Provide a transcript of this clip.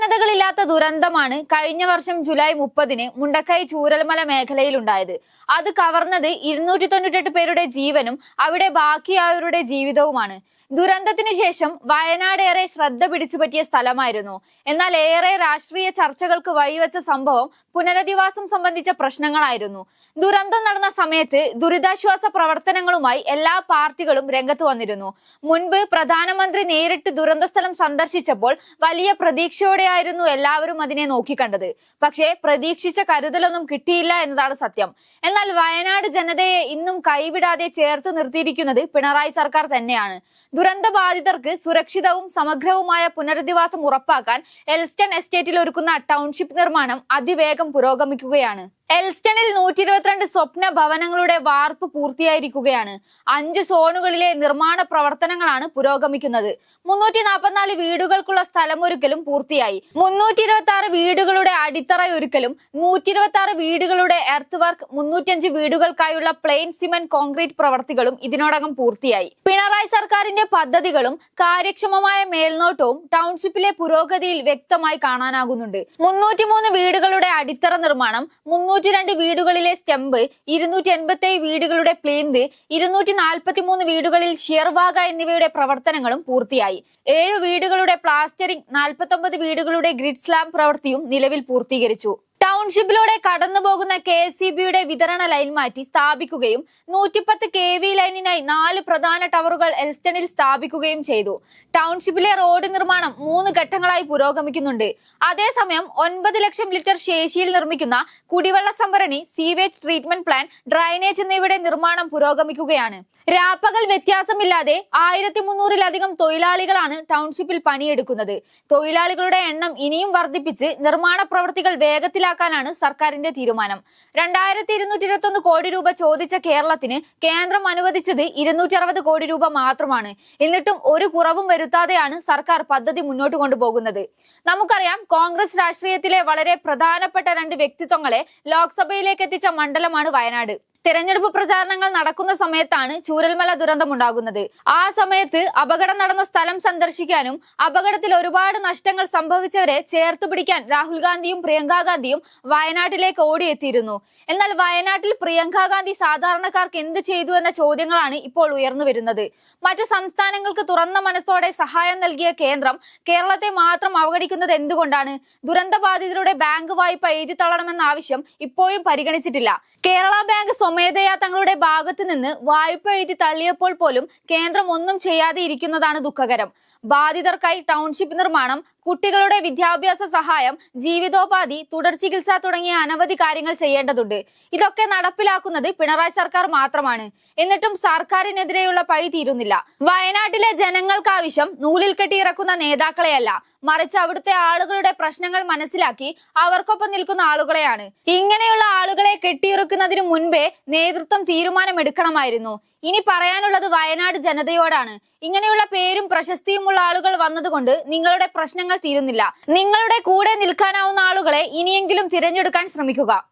സമാനതകളില്ലാത്ത ദുരന്തമാണ് കഴിഞ്ഞ വർഷം ജൂലൈ മുപ്പതിന് മുണ്ടക്കൈ ചൂരൽമല മേഖലയിൽ ഉണ്ടായത് അത് കവർന്നത് ഇരുന്നൂറ്റി തൊണ്ണൂറ്റെട്ട് പേരുടെ ജീവനും അവിടെ ബാക്കിയായവരുടെ ജീവിതവുമാണ്. ദുരന്തത്തിന് ശേഷം വയനാട് ഏറെ ശ്രദ്ധ പിടിച്ചുപറ്റിയ സ്ഥലമായിരുന്നു. എന്നാൽ ഏറെ രാഷ്ട്രീയ ചർച്ചകൾക്ക് വഴിവെച്ച സംഭവം പുനരധിവാസം സംബന്ധിച്ച പ്രശ്നങ്ങളായിരുന്നു. ദുരന്തം നടന്ന സമയത്ത് ദുരിതാശ്വാസ പ്രവർത്തനങ്ങളുമായി എല്ലാ പാർട്ടികളും രംഗത്ത് വന്നിരുന്നു. മുൻപ് പ്രധാനമന്ത്രി നേരിട്ട് ദുരന്ത സ്ഥലം സന്ദർശിച്ചപ്പോൾ വലിയ പ്രതീക്ഷയോടെയായിരുന്നു എല്ലാവരും അതിനെ നോക്കിക്കണ്ടത്. പക്ഷേ പ്രതീക്ഷിച്ച കരുതലൊന്നും കിട്ടിയില്ല എന്നതാണ് സത്യം. എന്നാൽ വയനാട് ജനതയെ ഇന്നും കൈവിടാതെ ചേർത്ത് നിർത്തിയിരിക്കുന്നത് പിണറായി സർക്കാർ തന്നെയാണ്. ദുരന്ത ബാധിതർക്ക് സുരക്ഷിതവും സമഗ്രവുമായ പുനരധിവാസം ഉറപ്പാക്കാൻ എൽസ്റ്റൺ എസ്റ്റേറ്റിൽ ഒരുക്കുന്ന ടൗൺഷിപ്പ് നിർമ്മാണം അതിവേഗം പുരോഗമിക്കുകയാണ്. എൽസ്റ്റണിൽ നൂറ്റി ഇരുപത്തിരണ്ട് സ്വപ്ന ഭവനങ്ങളുടെ വാർപ്പ് പൂർത്തിയായിരിക്കുകയാണ്. അഞ്ച് സോണുകളിലെ നിർമ്മാണ പ്രവർത്തനങ്ങളാണ് പുരോഗമിക്കുന്നത്. മുന്നൂറ്റി നാൽപ്പത്തിനാല് വീടുകൾക്കുള്ള സ്ഥലമൊരുക്കലും പൂർത്തിയായി. മുന്നൂറ്റി ഇരുപത്തി ആറ് വീടുകളുടെ അടിത്തറയൊരുക്കലും നൂറ്റി ഇരുപത്തി ആറ് വീടുകളുടെ എർത്ത് വർക്ക് മുന്നൂറ്റിയഞ്ച് വീടുകൾക്കായുള്ള പ്ലെയിൻ സിമെന്റ് കോൺക്രീറ്റ് പ്രവർത്തികളും ഇതിനോടകം പൂർത്തിയായി. പിണറായി സർക്കാരിന്റെ പദ്ധതികളും കാര്യക്ഷമമായ മേൽനോട്ടവും ടൗൺഷിപ്പിലെ പുരോഗതിയിൽ വ്യക്തമായി കാണാനാകുന്നുണ്ട്. മുന്നൂറ്റിമൂന്ന് വീടുകളുടെ അടിത്തറ നിർമ്മാണം മുന്നൂറ്റി രണ്ട് വീടുകളിലെ സ്റ്റെമ്പ് ഇരുന്നൂറ്റി എൺപത്തി വീടുകളുടെ പ്ലീന്ത് ഇരുന്നൂറ്റി നാൽപ്പത്തി മൂന്ന് വീടുകളിൽ ഷിയർവാഗ എന്നിവയുടെ പ്രവർത്തനങ്ങളും പൂർത്തിയായി. ഏഴ് വീടുകളുടെ പ്ലാസ്റ്ററിംഗ് നാൽപ്പത്തി വീടുകളുടെ ഗ്രിഡ് സ്ലാം പ്രവൃത്തിയും നിലവിൽ പൂർത്തീകരിച്ചു. ടൗൺഷിപ്പിലൂടെ കടന്നു പോകുന്ന കെ എസ് സി ബിയുടെ വിതരണ ലൈൻ മാറ്റി സ്ഥാപിക്കുകയും നൂറ്റിപ്പത്ത് കെ വി ലൈനിനായി നാല് പ്രധാന ടവറുകൾ എൽസ്റ്റണിൽ സ്ഥാപിക്കുകയും ചെയ്തു. ടൗൺഷിപ്പിലെ റോഡ് നിർമ്മാണം മൂന്ന് ഘട്ടങ്ങളായി പുരോഗമിക്കുന്നുണ്ട്. അതേസമയം ഒൻപത് ലക്ഷം ലിറ്റർ ശേഷിയിൽ നിർമ്മിക്കുന്ന കുടിവെള്ള സംഭരണി സീവേജ് ട്രീറ്റ്മെന്റ് പ്ലാൻ ഡ്രൈനേജ് എന്നിവയുടെ നിർമ്മാണം പുരോഗമിക്കുകയാണ്. രാപ്പകൽ വ്യത്യാസമില്ലാതെ ആയിരത്തി മുന്നൂറിലധികം തൊഴിലാളികളാണ് ടൗൺഷിപ്പിൽ പണിയെടുക്കുന്നത്. തൊഴിലാളികളുടെ എണ്ണം ഇനിയും വർദ്ധിപ്പിച്ച് നിർമ്മാണ പ്രവൃത്തികൾ വേഗത്തിലാക്കാനാണ് സർക്കാരിന്റെ തീരുമാനം. രണ്ടായിരത്തി ഇരുന്നൂറ്റി ഇരുപത്തി ഒന്ന് കോടി രൂപ ചോദിച്ച കേരളത്തിന് കേന്ദ്രം അനുവദിച്ചത് ഇരുന്നൂറ്റി അറുപത് കോടി രൂപ മാത്രമാണ്. എന്നിട്ടും ഒരു കുറവും വരുത്താതെയാണ് സർക്കാർ പദ്ധതി മുന്നോട്ട് കൊണ്ടുപോകുന്നത്. നമുക്കറിയാം കോൺഗ്രസ് രാഷ്ട്രീയത്തിലെ വളരെ പ്രധാനപ്പെട്ട രണ്ട് വ്യക്തിത്വങ്ങളെ ലോക്സഭയിലേക്ക് എത്തിച്ച മണ്ഡലമാണ് വയനാട്. തെരഞ്ഞെടുപ്പ് പ്രചാരണങ്ങൾ നടക്കുന്ന സമയത്താണ് ചൂരൽമല ദുരന്തമുണ്ടാകുന്നത്. ആ സമയത്ത് അപകടം നടന്ന സ്ഥലം സന്ദർശിക്കാനും അപകടത്തിൽ ഒരുപാട് നഷ്ടങ്ങൾ സംഭവിച്ചവരെ ചേർത്തു പിടിക്കാൻ രാഹുൽ ഗാന്ധിയും പ്രിയങ്കാ ഗാന്ധിയും വയനാട്ടിലേക്ക് ഓടിയെത്തിയിരുന്നു. എന്നാൽ വയനാട്ടിൽ പ്രിയങ്കാ ഗാന്ധി സാധാരണക്കാർക്ക് എന്ത് ചെയ്തു എന്ന ചോദ്യങ്ങളാണ് ഇപ്പോൾ ഉയർന്നു വരുന്നത്. മറ്റു സംസ്ഥാനങ്ങൾക്ക് തുറന്ന മനസ്സോടെ സഹായം നൽകിയ കേന്ദ്രം കേരളത്തെ മാത്രം അവഗണിക്കുന്നത് എന്തുകൊണ്ടാണ്? ദുരന്ത ബാധിതരുടെ ബാങ്ക് വായ്പ എഴുതി തള്ളണമെന്ന ആവശ്യം ഇപ്പോഴും പരിഗണിച്ചിട്ടില്ല. കേരള ബാങ്ക് സ്വമേധയാ തങ്ങളുടെ ഭാഗത്തു നിന്ന് വായ്പ എഴുതി തള്ളിയപ്പോൾ പോലും കേന്ദ്രം ഒന്നും ചെയ്യാതെ ഇരിക്കുന്നതാണ് ദുഃഖകരം. ബാധിതർക്കായി ടൗൺഷിപ്പ് നിർമ്മാണം കുട്ടികളുടെ വിദ്യാഭ്യാസ സഹായം ജീവിതോപാധി തുടർ ചികിത്സ തുടങ്ങിയ അനവധി കാര്യങ്ങൾ ചെയ്യേണ്ടതുണ്ട്. ഇതൊക്കെ നടപ്പിലാക്കുന്നത് പിണറായി സർക്കാർ മാത്രമാണ്. എന്നിട്ടും സർക്കാരിനെതിരെയുള്ള പഴി തീരുന്നില്ല. വയനാട്ടിലെ ജനങ്ങൾക്ക് ആവശ്യം നൂലിൽ കെട്ടിയിറക്കുന്ന നേതാക്കളെയല്ല. മറിച്ച് അവിടുത്തെ ആളുകളുടെ പ്രശ്നങ്ങൾ മനസ്സിലാക്കി അവർക്കൊപ്പം നിൽക്കുന്ന ആളുകളെയാണ്. ഇങ്ങനെയുള്ള ആളുകളെ കെട്ടിയിറക്കുന്നതിന് മുൻപേ നേതൃത്വം തീരുമാനമെടുക്കണമായിരുന്നു. ഇനി പറയാനുള്ളത് വയനാട് ജനതയോടാണ്. ഇങ്ങനെയുള്ള പേരും പ്രശസ്തിയുമുള്ള ആളുകൾ വന്നതുകൊണ്ട് നിങ്ങളുടെ പ്രശ്നങ്ങൾ തീരുന്നില്ല. നിങ്ങളുടെ കൂടെ നിൽക്കാനാവുന്ന ആളുകളെ ഇനിയെങ്കിലും തിരഞ്ഞെടുക്കാൻ ശ്രമിക്കുക.